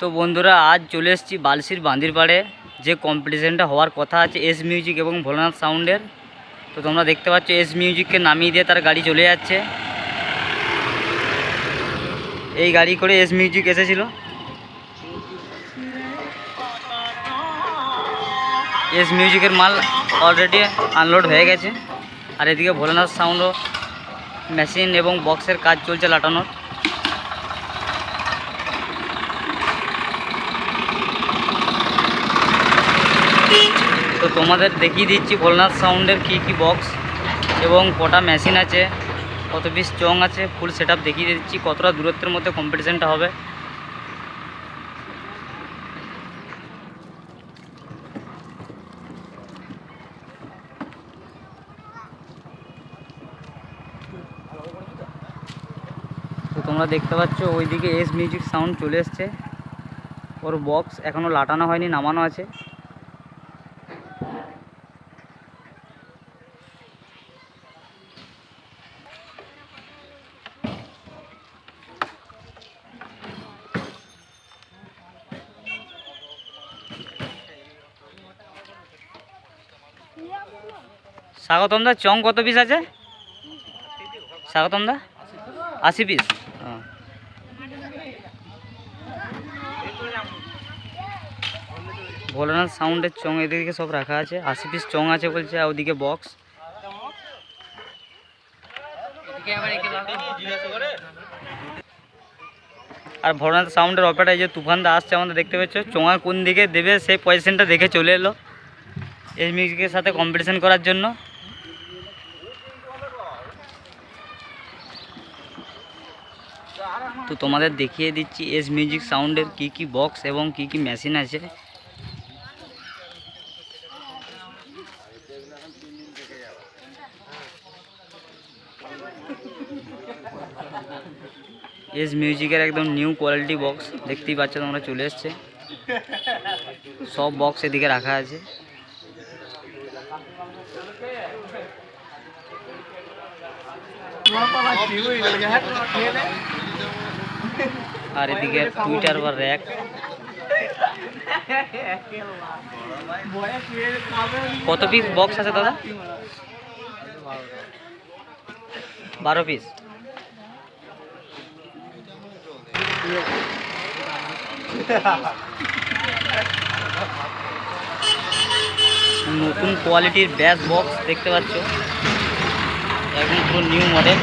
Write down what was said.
তো বন্ধুরা, আজ চলে এসেছি বালসির বান্দির পাড়ে। যে কম্পিটিশানটা হওয়ার কথা আছে এস মিউজিক এবং ভোলানাথ সাউন্ডের। তো তোমরা দেখতে পাচ্ছ এস মিউজিককে নামিয়ে দিয়ে তার গাড়ি চলে যাচ্ছে। এই গাড়ি করে এস মিউজিক এসেছিল। এস মিউজিকের মাল অলরেডি আনলোড হয়ে গেছে। আর এদিকে ভোলানাথ সাউন্ডও মেশিন এবং বক্সের কাজ চলছে লাটানোর। তো তোমাদের দেখিয়ে দিচ্ছি ভোলনাথ সাউন্ডের কি কি বক্স এবং কটা মেশিন আছে, কত পিস চং আছে ফুল সেট দেখিয়ে দিচ্ছি, কতটা দূরত্বের মধ্যে কম্পিটিশানটা হবে। তো তোমরা দেখতে পাচ্ছ, ওইদিকে এস মিউজিক সাউন্ড চলে এসছে। ওর বক্স এখনও লাটানো হয়নি, নামানো আছে। স্বাগতম দা, চং কত পিস আছে? স্বাগতম দা, আশি পিস ভোলানাথ সাউন্ডের চং এদিকে সব রাখা আছে, আশি পিস চং আছে বলছে ওদিকে বক্স আর ভোলানাথ সাউন্ডের অপারেটার যে তুফান দা আসছে, আমাদের দেখতে পাচ্ছ চোঙা কোন দিকে দেবে, সেই পজিশনটা দেখে চলে এলো। এই মিউজিকের সাথে কম্পিটিশন করার জন্য। তো তোমাদের দেখিয়ে দিচ্ছি এস মিউজিক সাউন্ডের কি কি বক্স এবং কি কি মেশিন আছে। এস মিউজিকের একদম নিউ কোয়ালিটি বক্স দেখতেই পাচ্ছ তোমরা চলে এসছে। সব বক্স এদিকে রাখা আছে। আর এদিকে টুইটার বা র্যাক কত পিস বক্স আছে দাদা? বারো পিস নতুন কোয়ালিটির ব্যাস বক্স দেখতে পাচ্ছ। একদম পুরো নিউ মডেল।